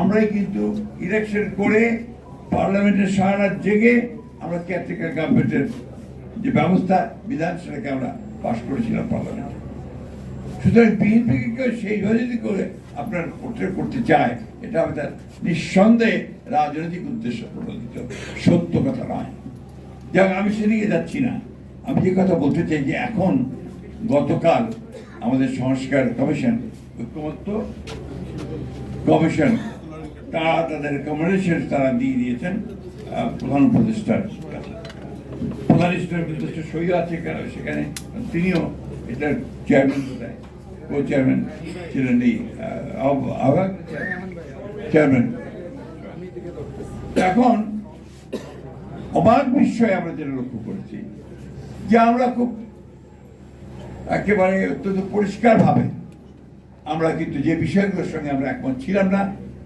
আমরাই কিন্তু ইলেকশন করে পার্লামেন্টের সারা জেগে আমরা কেয়ারটেকার গভর্নমেন্টের যে ব্যবস্থা, বিধান, সেটাকে আমরা পাশ করেছিলাম পার্লামেন্টে সুতরাং বিএনপিকে কেউ সেইভাবে যদি করে আপনার পোর্ট্রে করতে চায়, এটা আমাদের নিঃসন্দেহে রাজনৈতিক উদ্দেশ্য প্রণোদিত। সত্য কথা নয়। যাক, আমি সেদিকে যাচ্ছি না। আমি যে কথা বলতে চাই যে এখন গতকাল আমাদের সংস্কার কমিশন, ঐক্যমত্য কমিশন তারা তাদের রেকমেন্ডেশন তারা দিয়ে দিয়েছেন প্রধান উপদেষ্টার প্রধান ইসলামের উপদেষ্টা সই আছে সেখানে তিনিও এটার চেয়ারম্যান কোথায়? কো চেয়ারম্যান ছিলেন এই চেয়ারম্যান এখন অবাক বিস্ময়ে আমরা যেটা লক্ষ্য করেছি, যে আমরা খুব একেবারে অত্যন্ত পরিষ্কারভাবে আমরা কিন্তু যে বিষয়গুলোর সঙ্গে আমরা একমত ছিলাম না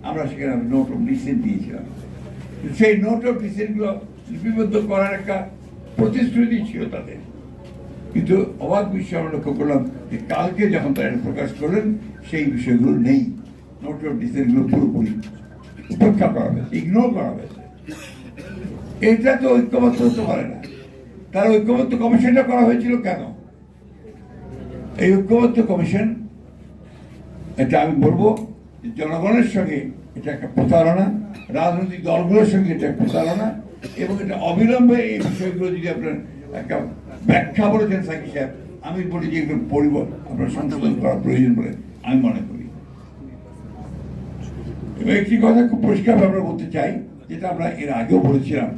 আমরা সেখানে নোট অফ ডিসেন্ট দিয়েছিলাম। সেই নোট অফ ডিসেন্টগুলো লিপিবদ্ধ করার একটা প্রতিশ্রুতি ছিল তাদের। কিন্তু অবাক বিষয় আমরা লক্ষ্য করলাম যে কালকে যখন তারা প্রকাশ করলেন, সেই বিষয়গুলো নেই। নোট অফ ডিসেন্টগুলো পুরোপুরি উপেক্ষা করা হয়েছে ইগনোর করা হয়েছে। এটা তো ঐক্যমত্য হতে পারে না। তার ঐক্যমত্য কমিশনটা করা হয়েছিল কেন? এই ঐক্যবদ্ধ কমিশন, এটা আমি বলব জনগণের সঙ্গে এটা একটা প্রতারণা, রাজনৈতিক দলগুলোর সঙ্গে এটা একটা প্রতারণা, এবং এটা অবিলম্বে এই বিষয়গুলো যদি আপনার একটা ব্যাখ্যা বলেছেন সাকি সাহেব, আমি বলি যে এগুলো পরিবর্তন আপনার সংশোধন করা প্রয়োজন বলে আমি মনে করি। এবং একটি কথা খুব পরিষ্কার আমরা বলতে চাই, যেটা আমরা এর আগেও বলেছিলাম